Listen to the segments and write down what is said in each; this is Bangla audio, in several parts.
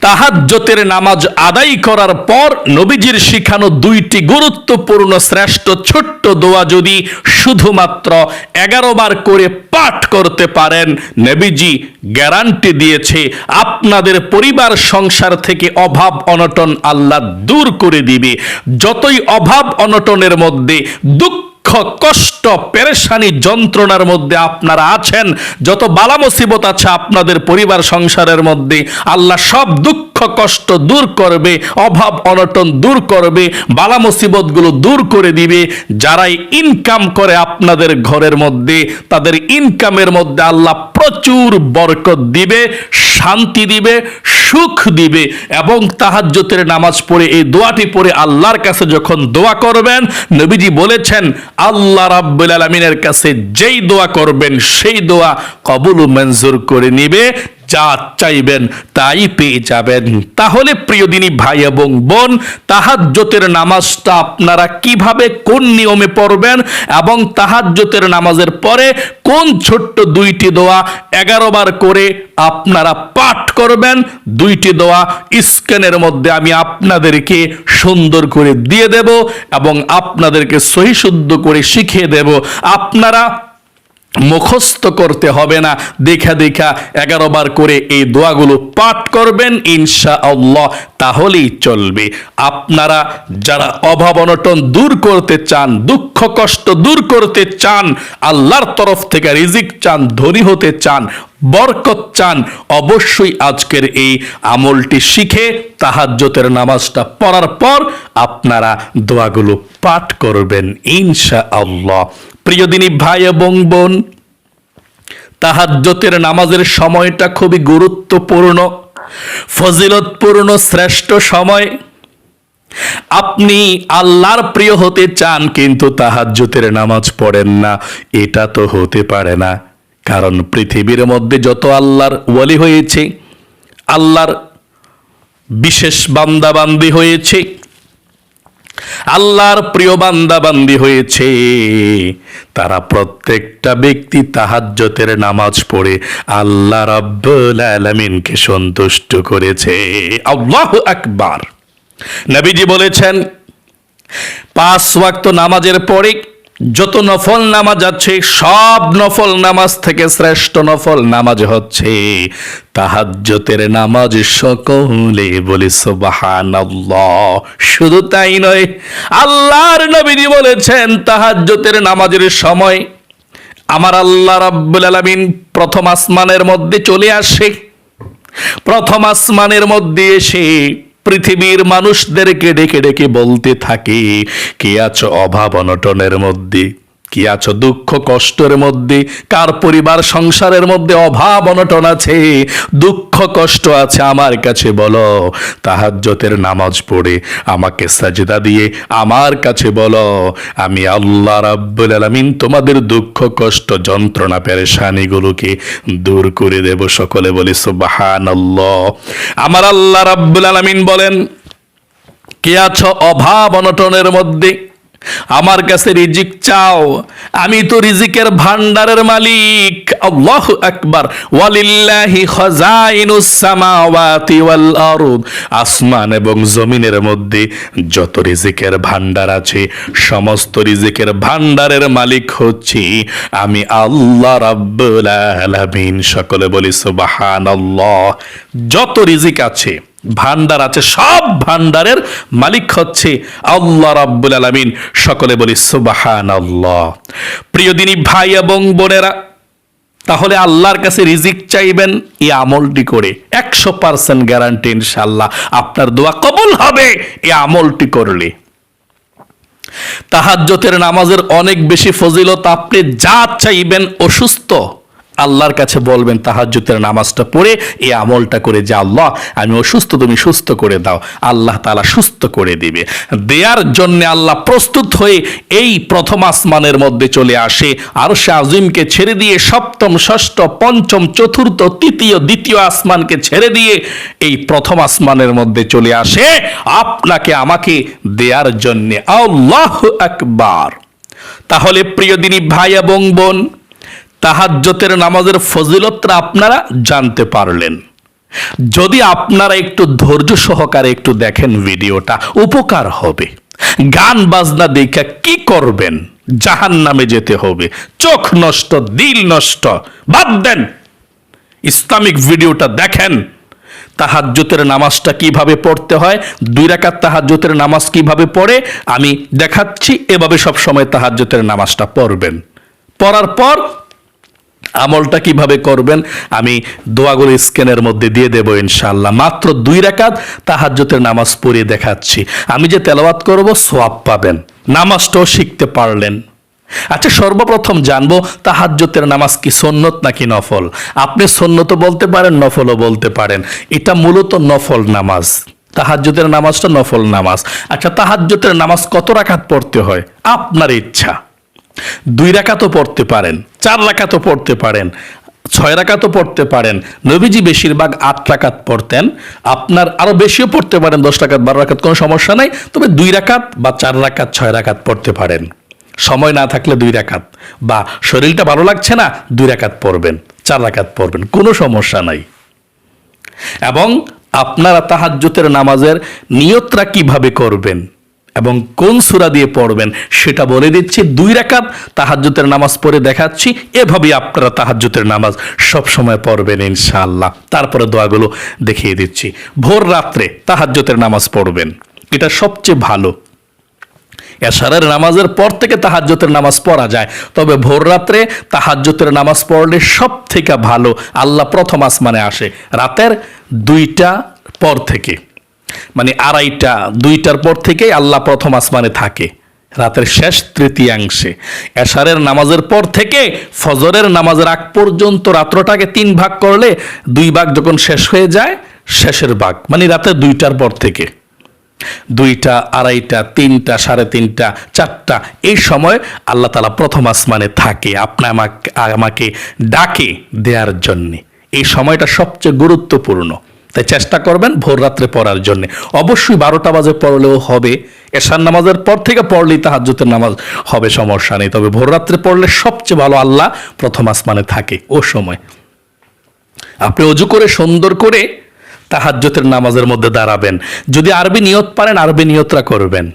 তাহাজ্জতের নামাজ আদায় করার পর নবীজির শিখানো দুইটি গুরুত্বপূর্ণ শ্রেষ্ঠ ছোট্ট দোয়া যদি শুধুমাত্র এগারো বার করে পাঠ করতে পারেন, নবীজি গ্যারান্টি দিয়েছে, আপনাদের পরিবার সংসার থেকে অভাব অনটন আল্লাহ দূর করে দিবে। যতই অভাব অনটনের মধ্যে দুঃখ দুঃখ কষ্ট, পেরেশানি যন্ত্রণার মধ্যে আপনারা আছেন। যত বালা মুসিবত আছে আপনাদের পরিবার, সংসারের মধ্যে, আল্লাহ সব দুঃখ, কষ্ট দূর করবে, অভাব, অনটন দূর করবে, বালা মুসিবতগুলো দূর করে দিবে। যারাই ইনকাম করে আপনাদের ঘরের মধ্যে, তাদের ইনকামের মধ্যে আল্লাহ প্রচুর বরকত দিবে, শান্তি দিবে সুখ দিবে এবং তাহাজ্জতের নামাজ পড়ে, এই দোয়াটি পড়ে আল্লাহর কাছে যখন দোয়া করবেন, নবীজি বলেছেন, আল্লাহ রাব্বুল আলমিনের কাছে যেই দোয়া করবেন, সেই দোয়া কবুল মঞ্জুর করে নিবে। যা চাইবেন তাই পেয়ে যাবেন। তাহলে প্রিয় দিনী ভাই এবং বোন তাহাজ্জতের নামাজটা আপনারা কীভাবে কোন নিয়মে পড়বেন এবং তাহাজ্জতের নামাজের পরে কোন ছোট্ট দুইটি দোয়া এগারো বার করে আপনারা পাঠ করবেন? দুইটি দোয়া স্ক্যানের মধ্যে আমি আপনাদেরকে সুন্দর করে দিয়ে দেব এবং আপনাদেরকে সহি শুদ্ধ করে শিখিয়ে দেব। আপনারা মুখস্থ করতে হবে না। দেখা দেখা এগারো বার করে এই দোয়াগুলো পাঠ করবেন ইনশা আল্লাহ তাহলেই চলবে। আপনারা যারা অভাব অনটন দূর করতে চান, দুঃখ কষ্ট দূর করতে চান, আল্লাহর তরফ থেকে রিজিক চান, ধনী হতে চান, বরকত চান, অবশ্যই আজকের এই আমলটি শিখে তাহাজ্জতের নামাজটা পড়ার পর আপনারা দোয়াগুলো পাঠ করবেন ইনশা আল্লাহ প্রিয় দিনী ভাই এবং বোন তাহাজ্জতের নামাজের সময়টা খুবই গুরুত্বপূর্ণ, ফজিলতপূর্ণ, শ্রেষ্ঠ সময়। আপনি আল্লাহর প্রিয় হতে চান, কিন্তু তাহাজ্জতের নামাজ পড়েন না, এটা তো হতে পারে না। কারণ পৃথিবীর মধ্যে যত আল্লাহর ওয়ালি হয়েছে, আল্লাহর বিশেষ বান্দাবান্দি হয়েছে আল্লাহর প্রিয় বান্দা বান্দি হয়েছে। তারা প্রত্যেকটা ব্যক্তি তাহাজ্যতের নামাজ পড়ে আল্লাহ রাব্বুল আলামিনকে সন্তুষ্ট করেছে। আল্লাহ আকবার। নবীজি বলেছেন, পাঁচ ওয়াক্ত নামাজের পরে যত নফল নামাজ আছে, সব নফল নামাজ থেকে শ্রেষ্ঠ নফল নামাজ হচ্ছে তাহাজ্জতের নামাজ সকলে বলে সুবহানাল্লাহ। শুধু তাই নয়, আল্লাহর নবীজি বলেছেন তাহাজ্জতের নামাজের সময় আমার আল্লাহ রাব্বুল আলামিন প্রথম আসমানের মধ্যে চলে আসে, প্রথম আসমানের মধ্যে এসে পৃথিবীর মানুষদেরকে ডেকে ডেকে বলতে থাকে কে আছো অভাব অনটনের মধ্যে? কি আছো দুঃখ কষ্টের মধ্যে? কার পরিবার সংসারের মধ্যে অভাব অনটন আছে? দুঃখ কষ্ট আছে আমার কাছে, বলো। তাহাজ্জতের নামাজ পড়ে আমাকে সাজদা দিয়ে আমার কাছে, বলো। আমি আল্লাহ রাব্বুল আলামিন তোমাদের দুঃখ কষ্ট যন্ত্রণা পেরেশানিগুলোকে দূর করে দেব সকলে বলি, সুবহানাল্লাহ। আমার আল্লাহ রাব্বুল আলামিন বলেন, কে আছো অভাব অনটনের মধ্যে? আমার কাছে রিজিক চাও। আমি তো রিজিকের ভান্ডারের মালিক। আল্লাহ আকবার। ওয়ালিল্লাহি খাজাইনুস সামাওয়াতি ওয়াল আরদ। আসমান এবং জমিনের মধ্যে যত রিজিকের ভান্ডার আছে, সমস্ত রিজিকের ভান্ডারের মালিক হচ্ছি আমি আল্লাহ রাব্বুল আলামিন। সকলে বলি সুবহানাল্লাহ। যত রিজিক আছে ভান্ডার আছে, সব ভান্ডারের মালিক হচ্ছে আল্লাহ রাব্বুল আলামিন। সকলে বলি সুবাহান আল্লাহ প্রিয় দিনী ভাই এবং বোনেরা, তাহলে আল্লাহর কাছে রিজিক চাইবেন এই আমলটি করে। একশো পার্সেন্ট গ্যারান্টি ইনশাল্লাহ আপনার দোয়া কবুল হবে এই আমলটি করলে। তাহাজ্জতের নামাজের অনেক বেশি ফজিলত, আপনি যা চাইবেন অসুস্থ আল্লাহর কাছে বলবেন তাহাজ্জুতের নামাজটা পড়ে, এই আমলটা করে যে আল্লাহ, আমি অসুস্থ, তুমি সুস্থ করে দাও। আল্লাহ তালা সুস্থ করে দিবে। দেয়ার জন্য আল্লাহ প্রস্তুত হয়ে এই প্রথম আসমানের মধ্যে চলে আসে। আর সে আজিমকে ছেড়ে দিয়ে সপ্তম, ষষ্ঠ, পঞ্চম, চতুর্থ, তৃতীয়, দ্বিতীয় আসমানকে ছেড়ে দিয়ে এই প্রথম আসমানের মধ্যে চলে আসে। আপনাকে, আমাকে দেয়ার জন্যে আল্লাহ আকবার। তাহলে প্রিয় দিনী ভাই এবং বোন তাহাজ্জতের নামাজের ফজিলতটা আপনারা জানতে পারলেন। যদি আপনারা একটু ধৈর্য সহকারে একটু দেখেন ভিডিওটা, উপকার হবে। গান বাজনা দেখা কি করবেন? জাহান নামে যেতে হবে। চোখ নষ্ট, দিল নষ্ট, বাদ দেন। ইসলামিক ভিডিওটা দেখেন। তাহাজ্জুতের নামাজটা কীভাবে পড়তে হয়? দুই রাকাত তাহাজ্জুতের নামাজ কীভাবে পড়ে? আমি দেখাচ্ছি, এভাবে সব সময় তাহাজ্জুতের নামাজটা পড়বেন। পড়ার পর আমলটা কীভাবে করবেন, আমি দোয়াগুলো স্ক্যানের মধ্যে দিয়ে দেব ইনশাল্লাহ মাত্র দুই রাকাত তাহাজ্জুতের নামাজ পড়িয়ে দেখাচ্ছি। আমি যে তেলাওয়াত করব সোয়াব পাবেন। নামাজটাও শিখতে পারলেন। আচ্ছা সর্বপ্রথম জানব তাহাজ্জুতের নামাজ কি সন্নত নাকি নফল? আপনি সন্নত বলতে পারেন, নফলও বলতে পারেন। এটা মূলত নফল নামাজ। তাহাজ্জুতের নামাজটা নফল নামাজ। আচ্ছা তাহাজ্জুতের নামাজ কত রাখাত পড়তে হয়? আপনার ইচ্ছা। দুই রাকাতও পড়তে পারেন, চার রাকাতও পড়তে পারেন, ছয় রাকাতও পড়তে পারেন। নবীজি বেশিরভাগ আট রাকাত পড়তেন। আপনার আরও বেশিও পড়তে পারেন, দশ রাকাত, বারো রাকাত, কোনো সমস্যা নাই। তবে দুই রাকাত বা চার রাকাত, ছয় রাকাত পড়তে পারেন। সময় না থাকলে দুই রাকাত বা শরীরটা ভালো লাগছে না, দুই রাকাত পড়বেন, চার রাকাত পড়বেন, কোনো সমস্যা নাই। এবং আপনারা তাহাজ্জুতের নামাজের নিয়তরা কীভাবে করবেন? এবং কোন সূরা দিয়ে পড়বেন সেটা বলে দিচ্ছি। দুই রাকাত তাহাজ্জুতের নামাজ পড়ে দেখাচ্ছি। এভাবেই আপনারা তাহাজ্জুতের নামাজ সব সময় পড়বেন ইনশাআল্লাহ। তারপরে দোয়াগুলো দেখিয়ে দিচ্ছি। ভোর রাত্রে তাহাজ্জুতের নামাজ পড়বেন। এটা সবচেয়ে ভালো। এশারের নামাজের পর থেকে তাহাজ্জতের নামাজ পড়া যায়। তবে ভোর রাত্রে তাহাজ্জতের নামাজ পড়লে সব থেকে ভালো আল্লাহ প্রথম আসমানে আসে। রাতের দুইটা পর থেকে। মানে আড়াইটা, দুইটার পর থেকেই আল্লাহ প্রথম আসমানে থাকে, রাতের শেষ তৃতীয়াংশে। এশারের নামাজের পর থেকে ফজরের নামাজের আগ পর্যন্ত রাত্রটাকে তিন ভাগ করলে দুই ভাগ যখন শেষ হয়ে যায়, শেষের ভাগ মানে রাতের দুইটার পর থেকে। দুইটা, আড়াইটা, তিনটা, সাড়ে তিনটা, চারটা, এই সময় আল্লাহ তালা প্রথম আসমানে থাকে আপনি আমাকে আমাকে ডাকে দেওয়ার জন্যে। এই সময়টা সবচেয়ে গুরুত্বপূর্ণ। তাই চেষ্টা করবেন ভোর রাত্রে পড়ার জন্য। অবশ্যই বারোটা বাজে পড়লেও হবে। এশার নামাজের পর থেকে পড়লেই তাহাজ্জুতের নামাজ হবে, সমস্যা নেই। তবে ভোর রাত্রে পড়লে সবচেয়ে ভালো আল্লাহ প্রথম আসমানে থাকে ও সময়। আপনি অজু করে, সুন্দর করে তাহাজ্জতের নামাজের মধ্যে দাঁড়াবেন। যদি আরবি নিয়ত পারেন, আরবি নিয়তরা করবেন।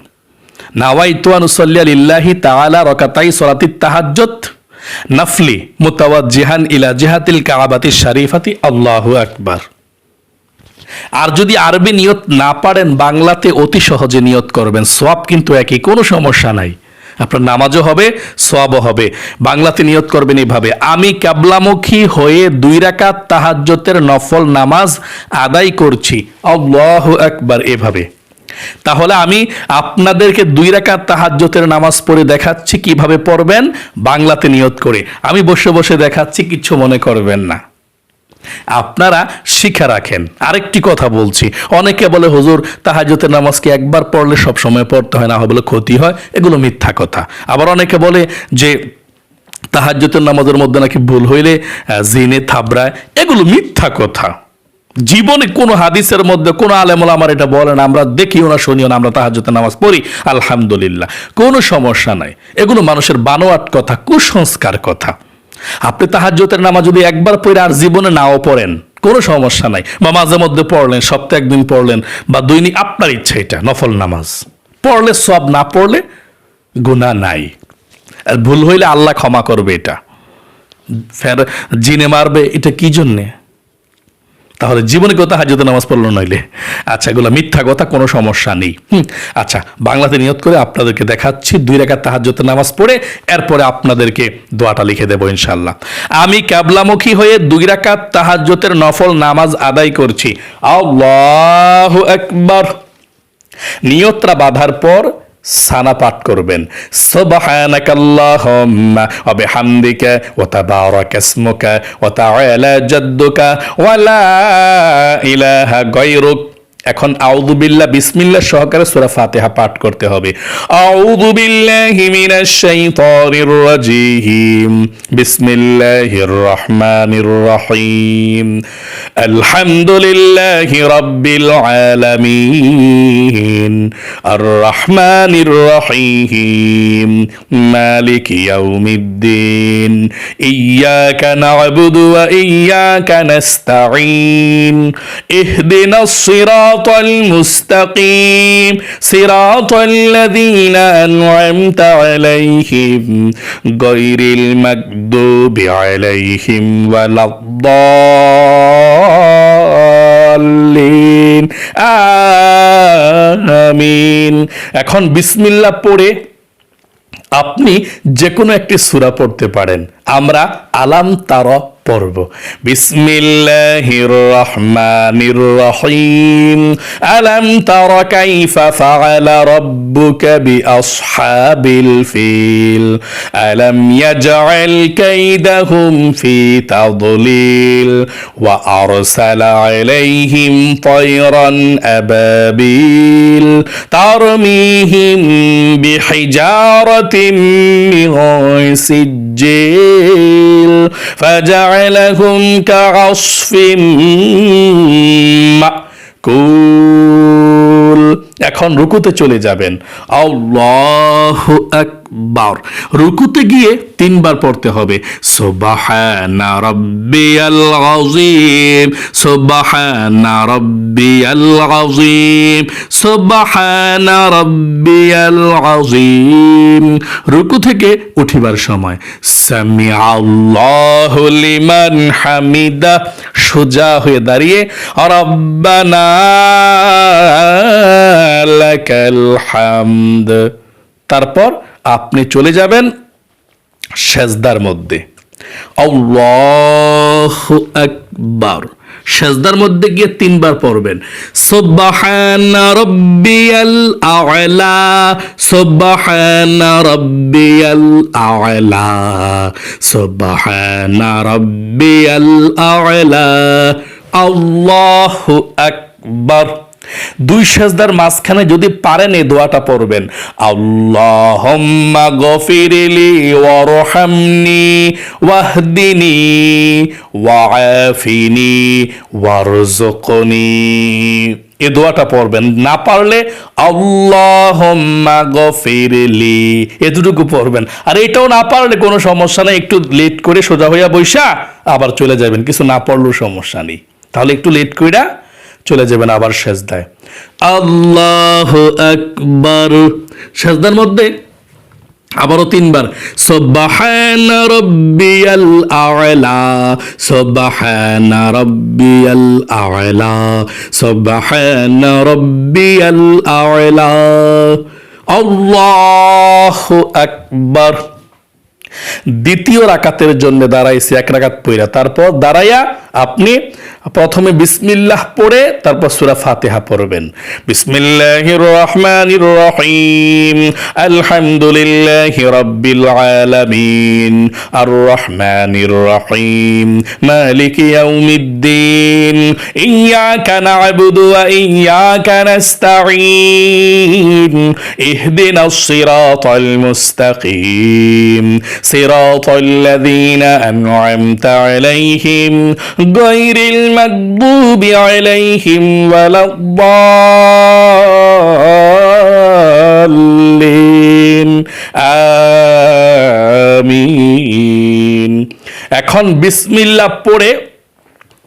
নাওয়াই তুয়ানুসল্লিয়া লিল্লাহি রকাতাই সলাতি তাহাজ্জত নাফলি মুতাওয়াজ্জিহান ইলা জিহাতিল কাবাতি শরীফাতি আল্লাহু আকবার। আর যদি আরবি নিয়ত না পারেন, বাংলাতে অতি সহজে নিয়ত করবেন। সোয়াব কিন্তু একই, কোনো সমস্যা নাই। আপনার নামাজও হবে, সোয়াবও হবে। বাংলাতে নিয়ত করবেন এইভাবে, আমি ক্যাবলামুখী হয়ে দুই রাকাত তাহাজ্জতের নফল নামাজ আদায় করছি। আল্লাহু একবার এভাবে। তাহলে আমি আপনাদেরকে দুই রাকাত তাহাজ্জতের নামাজ পড়ে দেখাচ্ছি কীভাবে পড়বেন, বাংলাতে নিয়ত করে। আমি বসে বসে দেখাচ্ছি কিচ্ছু মনে করবেন না। আপনারা শিখা রাখেন। আরেকটি কথা বলছি। অনেকে বলে, হুজুর তাহাজতের নামাজকে একবার পড়লে সব সময় পড়তে হয় না, বলে ক্ষতি হয়। এগুলো মিথ্যা কথা। আবার অনেকে বলে যে তাহাজ্জতের নামাজের মধ্যে নাকি ভুল হইলে জিনে, থাবড়ায়। এগুলো মিথ্যা কথা। জীবনে কোনো হাদিসের মধ্যে কোনো আলেমুল আমার এটা বলেন আমরা দেখিও না, শুনিও না, আমরা তাহাজ্জতের নামাজ পড়ি। আলহামদুলিল্লাহ। কোনো সমস্যা নাই। এগুলো মানুষের বানোয়াট কথা, কুসংস্কার কথা। আপনি তাহাজ্জতের নামাজ যদি একবার পড়ে আর জীবনে নাও পড়েন, কোনো সমস্যা নাই। বা মাঝে মধ্যে পড়লেন, সপ্তাহে একদিন পড়লেন, বা দৈনিক আপনার ইচ্ছা এটা, নফল নামাজ। পড়লে সব না পড়লে গুণা নাই। আর ভুল হইলে আল্লাহ ক্ষমা করবে এটা। ফের জিনে মারবে, এটা কি জন্যে? তাহলে জীবনে কথা হাজতে নামাজ পড়ল নইলে? আচ্ছা এগুলো মিথ্যা কথা, কোনো সমস্যা নেই। আচ্ছা বাংলাতে নিয়ত করে আপনাদেরকে দেখাচ্ছি, দুই রেখার তাহাজ্জতে নামাজ পড়ে, এরপরে আপনাদেরকে দোয়াটা লিখে দেবো ইনশাল্লাহ আমি ক্যাবলামুখী হয়ে দুই রাকাত তাহাজ্জতের নফল নামাজ আদায় করছি। আল্লাহু আকবার। নিয়তরা বাঁধার পর সানা পাঠ করবেন। সুবহানাকাল্লাহুম্মা ওয়া বিহামদিকা ওয়া তাবারাকা ইসমুকা ওয়া তাআলা জাদ্দুকা ওয়া লা ইলাহা গায়রুক। এখন আউদুবিল্লা বিসমিল্লাহ সহকারে সূরা ফাতিহা পাঠ করতে হবে। আউযু বিল্লাহি মিনাশ শাইতানির রাজিম। বিসমিল্লাহির রহমানির রহিম। আলহামদুলিল্লাহি রাব্বিল আলামিন। আর রহমানির রহিম। মালিক ইয়াউমিদ্দিন। ইয়াকা না'বুদু ওয়া ইয়াকা নাস্তাঈন। ইহদিনাস সিরাতাল মুস্তাকিম, সিরাতাল লাযীনা আন'আমতা আলাইহিম গায়রিল মাগদুবি আলাইহিম ওয়ালাদ-দাল্লিন। আমিন। এখন বিসমিল্লাহ পড়ে আপনি যে কোনো একটি সূরা পড়তে পারেন। আমরা আলাম তার পড়ব বিসমিল্লাহির রহমানির রহিম আলাম তারা কাইফা ফাআলা রাব্বুকা বিআসহাবিল ফিল আলাম ইয়াজআল কাইদাহুম ফি তাদলিল ওয়া আরসালা আলাইহিম তায়রান আবাবিল তারমিহিম বিহিজারাতিন মিন সিজ سجيل فجعلهم كعصف মাকুল এখন রুকুতে চলে যাবেন আল্লাহ আকবার রুকুতে গিয়ে তিনবার পড়তে হবে। সুবহানা সুবহানা সুবহানা রুকু থেকে উঠিবার সময়। সামি আল্লাহু লিমান হামিদা, সোজা হয়ে দাঁড়িয়ে, রব্বানা লাকাল হামদ। তারপর আপনি চলে যাবেন সেজদার মধ্যে। আল্লাহু আকবার। সেজদার মধ্যে গিয়ে তিনবার পড়বেন। সুবহানা রাব্বিয়াল আ'লা, সুবহানা রাব্বিয়াল আ'লা, সুবহানা রাব্বিয়াল আ'লা। আল্লাহু আকবার। দুই সেজদার মাঝখানে যদি পারেন এই দোয়াটা পড়বেন। আল্লাহুম্মা গফিরলি ওয়ারহামনি ওয়াহদিনি ওয়াআফিনি ওয়ারযুকনি। এই দোয়াটা পড়বেন। না পারলে আল্লাহুম্মা গফিরলি এতটুকু পড়বেন। আর এটাও না পারলে কোনো সমস্যা নেই, একটু লেট করে সোজা হইয়া বৈশা আবার চলে যাবেন। কিছু না পড়লেও সমস্যা নেই। তাহলে একটু লেট কইরা চলে যাবেন আবার সেজদায়। আল্লাহ আকবার। সেজদার মধ্যে আবারও তিনবার সব্বাহান রব্বিয়াল আ'লা সব্বাহান রব্বিয়াল আ'লা সব্বাহান রব্বিয়াল আ'লা। আল্লাহু আকবার। দ্বিতীয় রাকাতের জন্য দাঁড়াইছে এক রাকাত পইরা, তারপর দাঁড়াইয়া আপনি প্রথমে বিসমিল্লাহ পড়ে তারপর সূরা ফাতেহা পড়বেন। বিসমিল্লাহির রহমানির রহিম আলহামদুলিল্লাহি রাব্বিল আলামিন। আর রহমানির রহিম মালিকি ইয়াউমিদ্দিন। ইয়াকা না'বুদু ওয়া ইয়াকা নাস্তাঈন। ইহদিনাস সিরাতাল মুস্তাকিম। সিরাতাল লাযীনা আন'আমতা আলাইহিম। غير المغضوب عليهم ولا الضالين আমিন এখন বিসমিল্লাহ পড়ে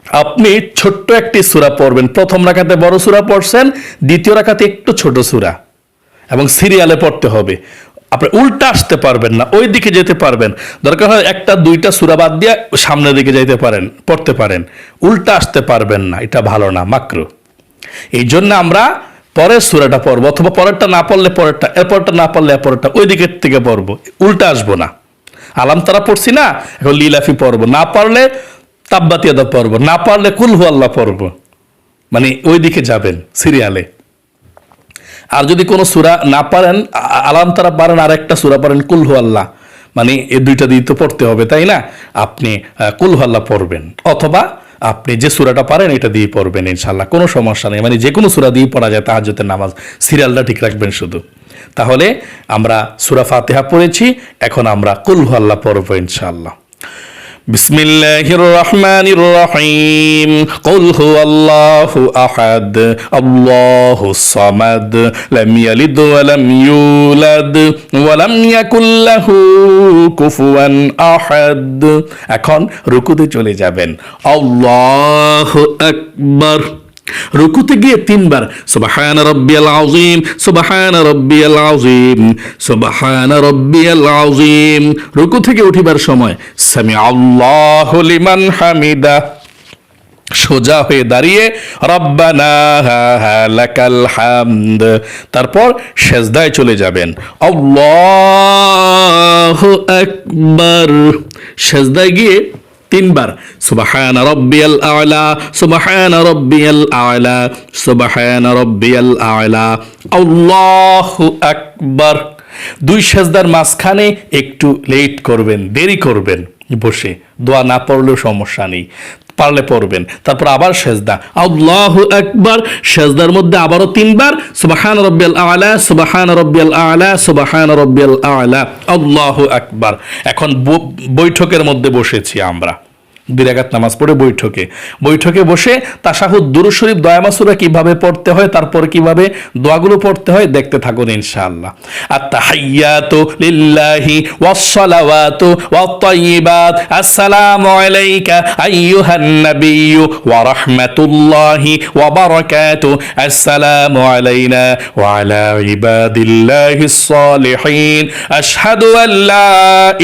আপনি ছোট্ট একটি সূরা পড়বেন প্রথম রাখাতে বড় সূরা পড়ছেন দ্বিতীয় রাখাতে একটু ছোট সূরা এবং সিরিয়ালে পড়তে হবে আপনি উল্টা আসতে পারবেন না, ওই দিকে যেতে পারবেন। দরকার হয় একটা, দুইটা সুরা বাদ দিয়ে সামনের দিকে যাইতে পারেন, পড়তে পারেন। উল্টা আসতে পারবেন না, এটা ভালো না, মাক্র। এই জন্য আমরা পরের সুরাটা পড়ব, অথবা পরেরটা না পড়লে পরেরটা, এরপরটা না পড়লে এরপরটা, ওই দিকের থেকে পড়ব, উল্টা আসব না। আলাম তারা পড়ছি না, এখন লিলাফি পড়ব, না পারলে তাব্বাতিয়াদা পড়ব, না পারলে কুলহু আল্লাহ পড়ব। মানে ওই দিকে যাবেন, সিরিয়ালে। আর যদি কোনো সুরা না পারেন আলাম তারা পারেন, আর একটা সুরা পারেন কুলহু আল্লাহ। মানে এই দুইটা দিয়ে তো পড়তে হবে, তাই না? আপনি কুলহু আল্লাহ পড়বেন। অথবা আপনি যে সুরাটা পারেন, এটা দিয়ে পড়বেন ইনশাল্লাহ কোনো সমস্যা নেই। মানে যে কোনো সুরা দিয়ে পড়া যায়, তাহাজ্জুদের নামাজ। সিরিয়ালটা ঠিক রাখবেন শুধু। তাহলে আমরা সুরা ফাতেহা পড়েছি, এখন আমরা কুলহু আল্লাহ পড়ব, ইনশাআল্লাহ। بسم الله الرحمن الرحيم قل هو الله احد الله الصمد لم يلد ولم يولد ولم يكن له كفوا احد এখন রুকুতে চলে যাবেন আল্লাহু আকবার রুকুতে গিয়ে তিনবার, সুবহান রব্বিয়াল আযীম, সুবহান রব্বিয়াল আযীম, সুবহান রব্বিয়াল আযীম। রুকু থেকে উঠিবার সময় সামি আল্লাহু লিমান হামিদা, সোজা হয়ে দাঁড়িয়ে, রব্বানা লাকাল হামদ। তারপর সেজদায় চলে যাবেন। আল্লাহু আকবার। সেজদায় গিয়ে তিনবার। সুবাহান রব্বিয়াল আলা, সুবাহান রব্বিয়াল আলা, সুবাহান রব্বিয়াল আলা। আল্লাহু আকবার। দুই সেজদার মাঝখানে একটু লেট করবেন, দেরি করবেন, বসে। দোয়া না পড়লেও সমস্যা নেই। পারলে পড়বেন। তারপর আবার সেজদা। আল্লাহ একবার সেজদার মধ্যে আবারও তিনবার, সুবাহান রব্বিয়াল আলা, সুবাহান রব্বিয়াল আলা, সুবাহান রব্বিয়াল আলা। আল্লাহ একবার এখন বৈঠকের মধ্যে বসেছি আমরা। রাকাত নামাজ পড়ে বৈঠকে। বৈঠকে বসে তাশাহুদ দুরুদ শরীফ দয়ামাসুরা কীভাবে পড়তে হয়, তারপর কীভাবে দোয়াগুলো পড়তে হয়, দেখতে থাকুন ইনশাআল্লাহ। আত্তাহিয়াতু লিল্লাহি ওয়াসসালাওয়াতু ওয়াত-তাইয়িবাত। আসসালামু আলাইকা আইয়ুহান নাবিয়্যু ওয়া রাহমাতুল্লাহি ওয়া বারাকাতুহু আসসালামু আলাইনা ওয়া আলা ইবাদিল্লাহিস সালিহিন আশহাদু আন লা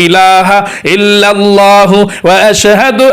ইলাহা ইল্লাল্লাহু ওয়া আশহাদু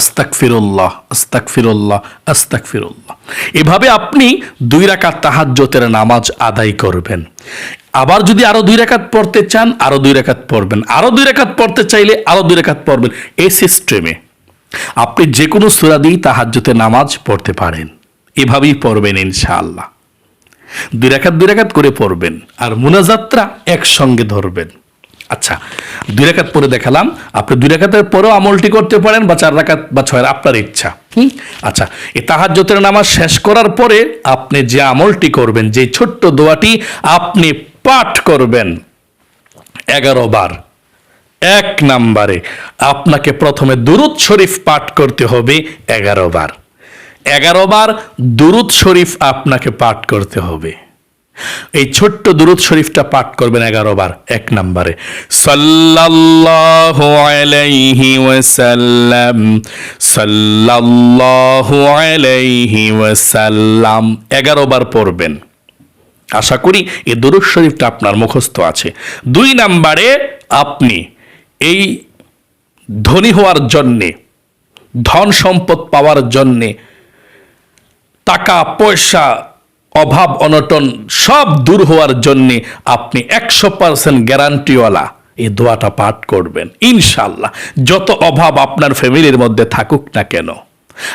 আস্তাকফিরুল্লাহ আস্তাকফিরুল্লাহ আস্তাকফিরুল্লাহ এভাবে আপনি দুই রাকাত তাহাজ্জতের নামাজ আদায় করবেন। আবার যদি আরও দুই রাকাত পড়তে চান, আরও দুই রাকাত পড়বেন। আরও দুই রাকাত পড়তে চাইলে আরও দুই রাকাত পড়বেন এই সিস্টেমে আপনি যে কোনো সুরা দিয়েই তাহাজ্জতের নামাজ পড়তে পারেন। এভাবেই পড়বেন ইনশাআল্লাহ। দুই রাকাত দুই রাকাত করে পড়বেন। আর মুনাজাত্রা একসঙ্গে ধরবেন। আচ্ছা দুই রাকাত পরে দেখালাম। আপনি দুই রাকাতের পরেও আমলটি করতে পারেন বা চার রাকাত বা ছয় আপনার ইচ্ছা। হুম আচ্ছা এই তাহাজ্জতের নামাজ শেষ করার পরে আপনি যে আমলটি করবেন যে ছোট্ট দোয়াটি আপনি পাঠ করবেন এগারো বার এক নাম্বারে আপনাকে প্রথমে দুরুদ শরীফ পাঠ করতে হবে এগারো বার। এগারো বার দুরুদ শরীফ আপনাকে পাঠ করতে হবে। এই ছোট্ট দুরুদ শরীফটা পাঠ করবেন এগারো বার, এক নম্বরে। এগারো বার পড়বেন। আশা করি এই দুরুদ শরীফটা আপনার মুখস্থ আছে। দুই নাম্বারে আপনি এই ধনী হওয়ার জন্যে, ধন সম্পদ পাওয়ার জন্যে টাকা, পয়সা অভাব অনটন সব দূর হওয়ার জন্যে আপনি একশো পার্সেন্ট গ্যারান্টিওয়ালা এই দোয়াটা পাঠ করবেন ইনশাল্লাহ যত অভাব আপনার ফ্যামিলির মধ্যে থাকুক না কেন।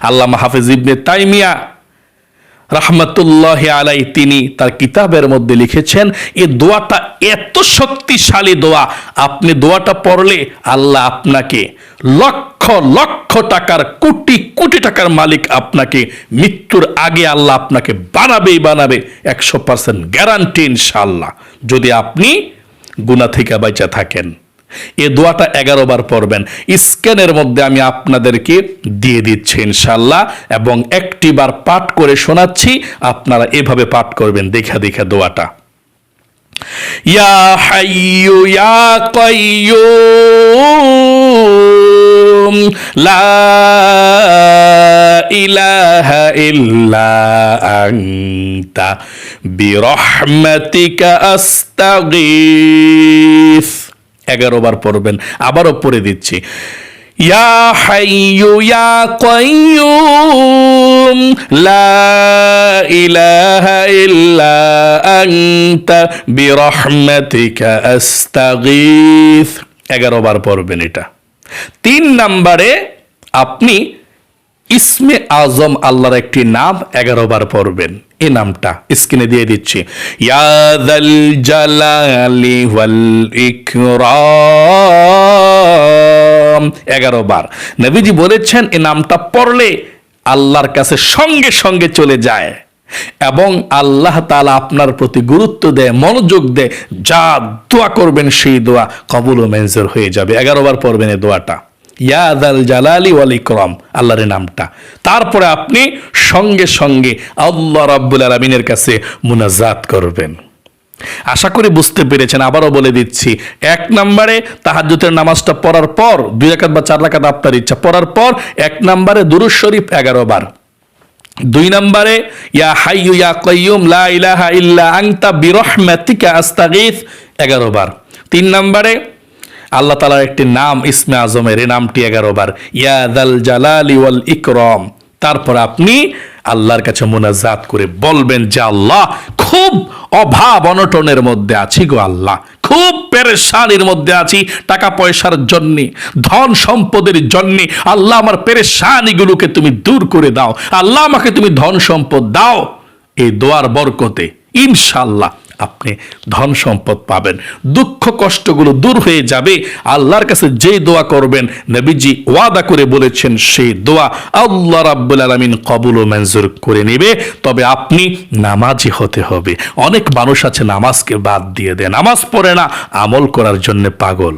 আল্লাহ হাফিজ ইবনে তাইমিয়া রাহমাতুল্লাহ আলাই তিনি তার কিতাবের মধ্যে লিখেছেন এই দোয়াটা এত শক্তিশালী দোয়া, আপনি দোয়াটা পড়লে আল্লাহ আপনাকে লক্ষ লক্ষ টাকার, কোটি কোটি টাকার মালিক আপনাকে, মৃত্যুর আগে আল্লাহ আপনাকে বানাবেই বানাবে, একশো পার্সেন্ট গ্যারান্টি ইনশাল্লাহ যদি আপনি গুণা থেকে বাইচা থাকেন। এ দোয়াটা এগারো বার পড়বেন। স্ক্যানের মধ্যে আমি আপনাদেরকে দিয়ে দিচ্ছি ইনশাল্লাহ এবং একটি বার পাঠ করে শোনাচ্ছি, আপনারা এভাবে পাঠ করবেন, দেখা দেখা দোয়াটা। ইয়া হাইয়ু ইয়া কাইয়ুম, লা ইলাহা ইল্লা এগারো বার পড়বেন, আবারও পড়ে দিচ্ছি। ইয়া হাইয়ু, ইয়া কাইয়ুম, লা ইলাহা ইল্লা আনতা বিরহমাতিকা আস্তাগীথ এগারো বার পড়বেন এটা। তিন নাম্বারে আপনি ইসমে আজম আল্লাহর একটি নাম এগারো বার পড়বেন। এই নামটা স্ক্রিনে দিয়ে দিচ্ছি। ইয়াদাল জালালি ওয়াল ইকরাম। এগারো বার। নবীজি বলেছেন, এই নামটা পড়লে আল্লাহর কাছে সঙ্গে সঙ্গে চলে যায় এবং আল্লাহ তাআলা আপনার প্রতি গুরুত্ব দেয়, মনোযোগ দেয়। যা দোয়া করবেন, সেই দোয়া কবুল ও মেনজুর হয়ে যাবে। এগারো বার পড়বেন এই দোয়াটা। ইয়াদাল জালালি ওয়াল ইকরাম, আল্লাহর নামটা। তারপরে আপনি সঙ্গে সঙ্গে আল্লাহ রাব্বুল আলমিনের কাছে মুনাজাত করবেন। আশা করি বুঝতে পেরেছেন, আবারও বলে দিচ্ছি, এক নম্বরে তাহাজ্জুদের নামাজটা পড়ার পর, দুই রাকাত বা চার রাকাত আপনার ইচ্ছা পড়ার পর, এক নম্বরে দুরুজ শরীফ এগারো বার। দুই নম্বরে, ইয়া হাইয়ু ইয়া কাইয়ুম, লা ইলাহা ইল্লা আনতা বিরহমাতিকা আস্তাগীথ এগারো বার। তিন নম্বরে আল্লাহ তালার একটি নাম, ইসমে আজমের, এই নামটি এগারো বার। ইয়াদাল জালালি ওয়াল ইকরম। তারপর আপনি আল্লাহর কাছে মোনাজাত করে বলবেন যে, আল্লাহ, খুব অভাব অনটনের মধ্যে আছি গো আল্লাহ। খুব পেরেশানির মধ্যে আছি টাকা পয়সার জন্য, ধন সম্পদের জন্য। আল্লাহ, আমার পেরেশানিগুলোকে তুমি দূর করে দাও। আল্লাহ, আমাকে তুমি ধন সম্পদ দাও। এই দোয়ার বরকতে ইনশাল্লাহ আপনি ধন সম্পদ পাবেন। দুঃখ কষ্টগুলো দূর হয়ে যাবে। আল্লাহর কাছে যেই দোয়া করবেন, নবীজি ওয়াদা করে বলেছেন, সেই দোয়া আল্লাহ রাব্বুল আলামিন কবুল ও মঞ্জুর করে নেবে। তবে আপনি নামাজি হতে হবে। অনেক মানুষ আছে নামাজকে বাদ দিয়ে দেয়। নামাজ পড়ে না, আমল করার জন্য পাগল।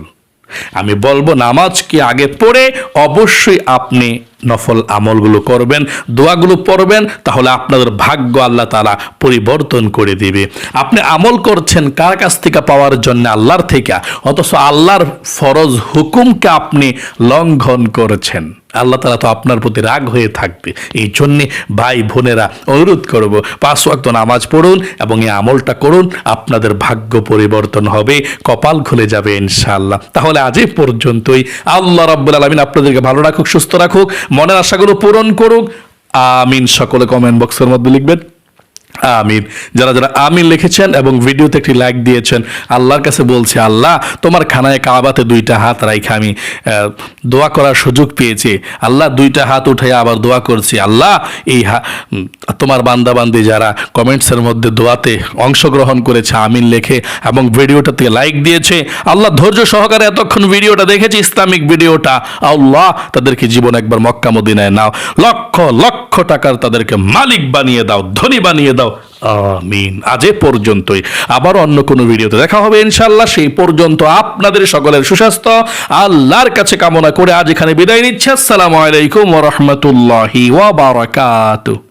আমি বলব নামাজকে আগে পড়ে? অবশ্যই আপনি নফল আমলগুলো করবেন, দোয়াগুলো পড়বেন, তাহলে আপনাদের ভাগ্য আল্লাহ তালা পরিবর্তন করে দিবে। আপনি আমল করছেন কার কাছ থেকে পাওয়ার জন্য? আল্লাহর থেকে। অথচ আল্লাহর ফরজ হুকুমকে আপনি লঙ্ঘন করেছেন। আল্লাহ তালা তো আপনার প্রতি রাগ হয়ে থাকবে। এই জন্যে ভাই বোনেরা অনুরোধ করব, পাঁচ ওয়াক্ত নামাজ পড়ুন এবং এই আমলটা করুন, আপনাদের ভাগ্য পরিবর্তন হবে, কপাল খুলে যাবে ইনশাআল্লাহ। তাহলে আজ পর্যন্তই। আল্লাহ রাব্বুল আলমিন আপনাদেরকে ভালো রাখুক, সুস্থ রাখুক। মনের আশাগুলো পূরণ করুক। আমিন। সকলে কমেন্ট বক্সের মধ্যে লিখবেন। আমিন। যারা যারা আমিন লিখেছেন এবং ভিডিওতে একটি লাইক দিয়েছেন, আল্লাহর কাছে বলছি, আল্লাহ, তোমার খানায় কাবাতে দুইটা হাত রাইখে আমি দোয়া করার সুযোগ পেয়েছি। আল্লাহ, দুইটা হাত উঠে আবার দোয়া করছি। আল্লাহ, এই তোমার বান্দাবান্দি যারা কমেন্টসের মধ্যে দোয়াতে অংশগ্রহণ করেছে, আমিন লেখে এবং ভিডিওটাতে লাইক দিয়েছে, আল্লাহ ধৈর্য সহকারে এতক্ষণ ভিডিওটা দেখেছি, ইসলামিক ভিডিওটা, আল্লাহ তাদেরকে জীবন একবার মক্কা মদিনায় নাও। লক্ষ লক্ষ টাকার তাদেরকে মালিক বানিয়ে দাও, ধনী বানিয়ে দাও। আমিন। আজ এ পর্যন্তই। আবার অন্য কোনো ভিডিওতে দেখা হবে ইনশাল্লাহ সেই পর্যন্ত আপনাদের সকলের সুস্বাস্থ্য। আল্লাহর কাছে কামনা করে আজ এখানে বিদায় নিচ্ছে। আসসালামু আলাইকুম ওয়া রাহমাতুল্লাহি ওয়া বারাকাতুহু।